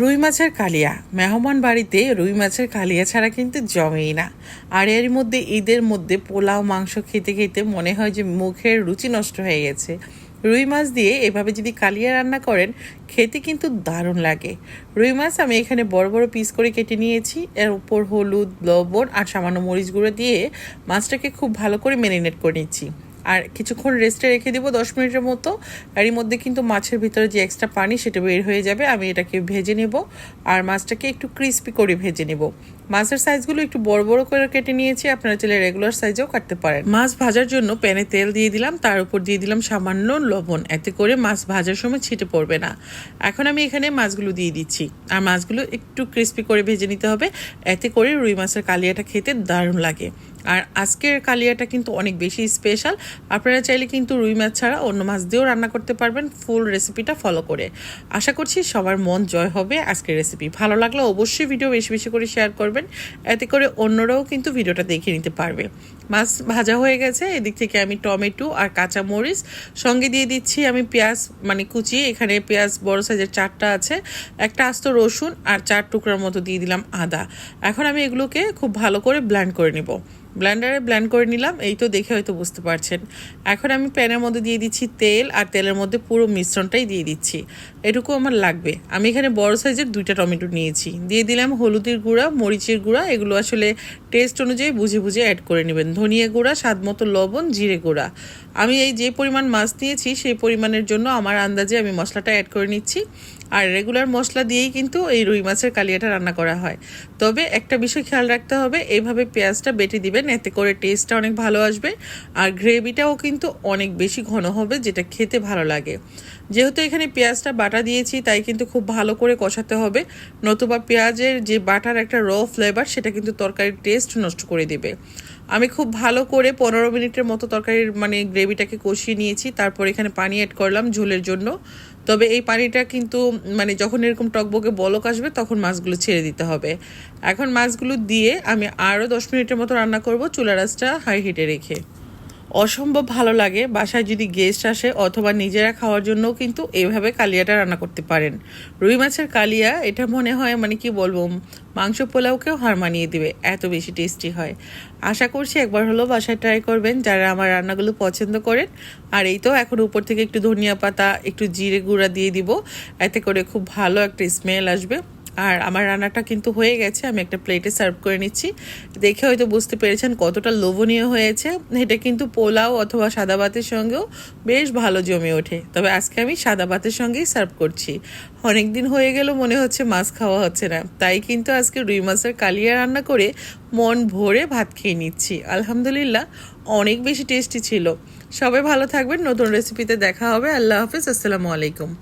রুই মাছের কালিয়া। মেহমান বাড়িতে রুই মাছের কালিয়া ছাড়া কিন্তু জমেই না। আর এর মধ্যে, ঈদের মধ্যে পোলাও, মাংস খেতে খেতে মনে হয় যে মুখের রুচি নষ্ট হয়ে গেছে। রুই মাছ দিয়ে এভাবে যদি কালিয়া রান্না করেন, খেতে কিন্তু দারুণ লাগে। রুই মাছ আমি এখানে বড় বড় পিস করে কেটে নিয়েছি। এর উপর হলুদ, লবণ আর সামান্য মরিচ গুঁড়ো দিয়ে মাছটাকে খুব ভালো করে ম্যারিনেট করে নিচ্ছি। আর কিছুক্ষণ রেস্টে রেখে দিব দশ মিনিটের মতো। এরই মধ্যে কিন্তু মাছের ভিতরে যে এক্সট্রা পানি সেটা বের হয়ে যাবে, আমি এটাকে ভেজে নেব। আর মাছটাকে একটু ক্রিস্পি করে ভেজে নেব। মাছের সাইজগুলো একটু বড় বড় করে কেটে নিয়েছি, আপনারা চাইলে রেগুলার সাইজেও কাটতে পারেন। মাছ ভাজার জন্য প্যানে তেল দিয়ে দিলাম, তার উপর দিয়ে দিলাম সামান্য লবণ। এতে করে মাছ ভাজার সময় ছিটে পড়বে না। এখন আমি এখানে মাছগুলো দিয়ে দিচ্ছি। আর মাছগুলো একটু ক্রিস্পি করে ভেজে নিতে হবে, এতে করে রুই মাছের কালিয়াটা খেতে দারুণ লাগে। আর আজকের কালিয়াটা কিন্তু অনেক বেশি স্পেশাল আপনারা চাইলে কিন্তু রুই মাছ ছাড়া অন্য মাছ দিয়েও রান্না করতে পারবেন। ফুল রেসিপিটা ফলো করে। আশা করছি সবার মন জয় হবে আজকের রেসিপি। ভালো লাগলে অবশ্যই ভিডিও বেশি বেশি করে শেয়ার করবেন। এতে করে অন্যরাও কিন্তু ভিডিওটা দেখে নিতে পারবে। মাছ ভাজা হয়ে গেছে। এদিক থেকে আমি টমেটো আর কাঁচা মরিচ সঙ্গে দিয়ে দিচ্ছি আমি পেঁয়াজ মানে কুচি। এখানে পেঁয়াজ বড় সাইজের চারটা আছে। একটা আস্ত রসুন আর চার টুকরার মতো দিয়ে দিলাম আদা। এখন আমি এগুলোকে খুব ভালো করে ব্ল্যান্ড করে নিব। ব্লেন্ডারে ব্ল্যান্ড করে নিলাম। এই তো দেখে হয়তো বুঝতে পারছেন। এখন আমি প্যানের মধ্যে দিয়ে দিচ্ছি তেল, আর তেলের মধ্যে পুরো মিশ্রণটাই দিয়ে দিচ্ছি। এটুকু আমার লাগবে। আমি এখানে বড় সাইজের দুইটা টমেটো নিয়েছি। দিয়ে দিলাম হলুদের গুঁড়া, মরিচের গুঁড়া। এগুলো আসলে টেস্ট অনুযায়ী বুঝে বুঝে অ্যাড করে নেবেন। ধনিয়া গুঁড়া, স্বাদ মতো লবণ, জিরে গুঁড়া। আমি এই যে পরিমাণ মাছ নিয়েছি, সেই পরিমাণের জন্য আমার আন্দাজে আমি মশলাটা অ্যাড করে নিচ্ছি। আর রেগুলার মশলা দিয়েই কিন্তু এই রুই মাছের কালিয়াটা রান্না করা হয়। তবে একটা বিষয় খেয়াল রাখতে হবে এইভাবে পেঁয়াজটা বেটে দিবেন, এতে করে টেস্টটা অনেক ভালো আসবে। আর গ্রেভিটাও কিন্তু অনেক বেশি ঘন হবে, যেটা খেতে ভালো লাগে। যেহেতু এখানে পেঁয়াজটা বাটা দিয়েছি, তাই কিন্তু খুব ভালো করে কষাতে হবে। নতুবা পেঁয়াজের যে বাটার একটা র ফ্লেভার সেটা কিন্তু তরকারির টেস্ট নষ্ট করে দেবে। আমি খুব ভালো করে পনেরো মিনিটের মতো তরকারির মানে গ্রেভিটাকে কষিয়ে নিয়েছি, তারপর এখানে পানি অ্যাড করলাম ঝোলের জন্য। তবে এই পানিটা কিন্তু মানে যখন এরকম টকবকে বলক আসবে, তখন মাছগুলো ছেড়ে দিতে হবে। এখন মাছগুলো দিয়ে আমি আরও দশ মিনিটের মতো রান্না করব চুলা রাসটা হাই হিটে রেখে। অসম্ভব ভালো লাগে। বাসায় যদি গেস্ট আসে অথবা নিজেরা খাওয়ার জন্যও কিন্তু এইভাবে কালিয়াটা রান্না করতে পারেন। রুই মাছের কালিয়া, এটা মনে হয় মানে কি বলব, মাংস পোলাওকেও হার মানিয়ে দিবে, এত বেশি টেস্টি হয়। আশা করছি একবার হলো বাসায় ট্রাই করবেন, যারা আমার রান্নাগুলো পছন্দ করেন। আর এই তো এখন উপর থেকে একটু ধনিয়া পাতা, একটু জিরে গুঁড়া দিয়ে দিব, এতে করে খুব ভালো একটা স্মেল আসবে। আর আমার রান্নাটা কিন্তু হয়ে গেছে, আমি একটা প্লেটে সার্ভ করে নিচ্ছি। দেখে হয়তো বুঝতে পেরেছেন কতটা লোভনীয় হয়েছে। এটা কিন্তু পোলাও অথবা সাদা ভাতের সঙ্গেও বেশ ভালো জমে ওঠে। তবে আজকে আমি সাদা ভাতের সঙ্গেই সার্ভ করছি। অনেক দিন হয়ে গেল, মনে হচ্ছে মাছ খাওয়া হচ্ছে না। তাই কিন্তু আজকে রুই মাছের কালিয়া রান্না করে মন ভরে ভাত খেয়ে নিচ্ছি। আলহামদুলিল্লাহ, অনেক বেশি টেস্টি ছিল। সবাই ভালো থাকবেন, নতুন রেসিপিতে দেখা হবে। আল্লাহ হাফিজ, আসসালামু আলাইকুম।